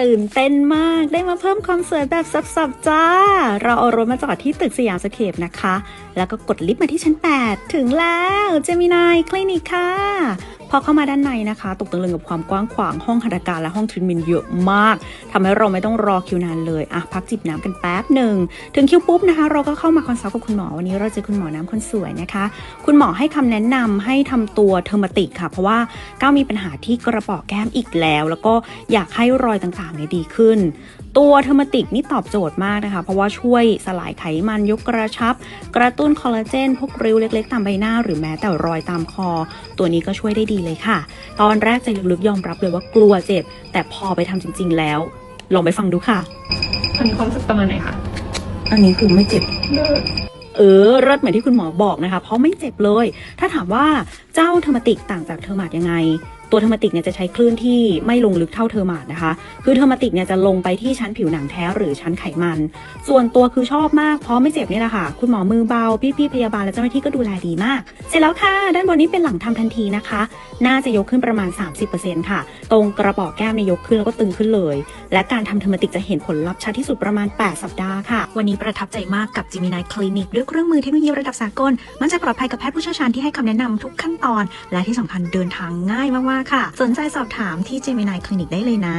ตื่นเต้นมากได้มาเพิ่มความสวยแบบสับๆจ้า เราเอารถมาจอดที่ตึกสยามสเคปนะคะ แล้วก็กดลิฟต์มาที่ชั้น 8 ถึงแล้วเจมินายคลินิกค่ะ อเข้ามาด้านในนะคะ ตกตะลึงกับความกว้างขวางห้องหัตถการและห้องทรีทเมนต์เยอะมากทำให้เราไม่ต้องรอคิวนานเลยอะพักจิบน้ำกันแป๊บหนึ่งถึงคิวปุ๊บนะคะ เราก็เข้ามาคอนซัลท์กับคุณหมอวันนี้เราเจอคุณหมอน้ำคนสวยนะคะ คุณหมอให้คำแนะนำให้ทำตัวเทอร์มาติกค่ะ เพราะว่าก้าวมีปัญหาที่กระป๋อแก้มอีกแล้ว แล้วก็อยากให้รอยต่างๆเนี่ยดีขึ้น ตัวเทอร์มาติกนี่ตอบโจทย์มากนะคะ เพราะว่าช่วยสลายไขมันยกกระชับ กระตุ้นคอลลาเจน พวกริ้วเล็กๆ ตามใบหน้า หรือแม้แต่รอยตามคอ ตัวนี้ก็ช่วยได้ดีเลยค่ะ ตอนแรกใจลึกๆยอมรับเลยว่ากลัวเจ็บ แต่พอไปทำจริง ๆ แล้ว ลองไปฟังดูค่ะอันนี้ความรู้สึกประมาณไหนคะอันนี้คือไม่เจ็บเออเลิศเหมือนที่คุณหมอบอกนะคะ เพราะไม่เจ็บเลย ถ้าถามว่าเจ้าเทอร์มาติกต่างจากเทอร์มาดยังไง ตัวเทอร์มาติกเนี่ยจะใช้คลื่นที่ไม่ลงลึกเท่าเทอร์มาดนะคะ คือเทอร์มาติกเนี่ยจะลงไปที่ชั้นผิวหนังแท้หรือชั้นไขมัน ส่วนตัวคือชอบมากเพราะไม่เจ็บนี่แหละค่ะ คุณหมอมือเบา พี่ๆพยาบาลและเจ้าหน้าที่ก็ดูแลดีมาก เสร็จแล้วค่ะ ด้านบนนี้เป็นหลังทำทันทีนะคะ น่าจะยกขึ้นประมาณ 30%ค่ะ ตรงกระบอกแก้มเนี่ยยกขึ้นแล้วก็ตึงขึ้นเลย และการทำเทอร์มาติกจะเห็นผลลัพธ์ชัดที่สุดประมาณ 8 สัปดาห์ค่ะ วันนี้ประทับใจมากกับ Gemini Clinic ด้วยเครื่องมือเทคโนโลยีระดับสากล มันจะปลอดภัยกับแพทย์ผู้เชี่ยวชาญที่ให้คำแนะนำทุกขั้นตอน และที่สำคัญเดินทางง่ายมากๆค่ะ สนใจสอบถามที่ Gemini Clinic ได้เลยนะ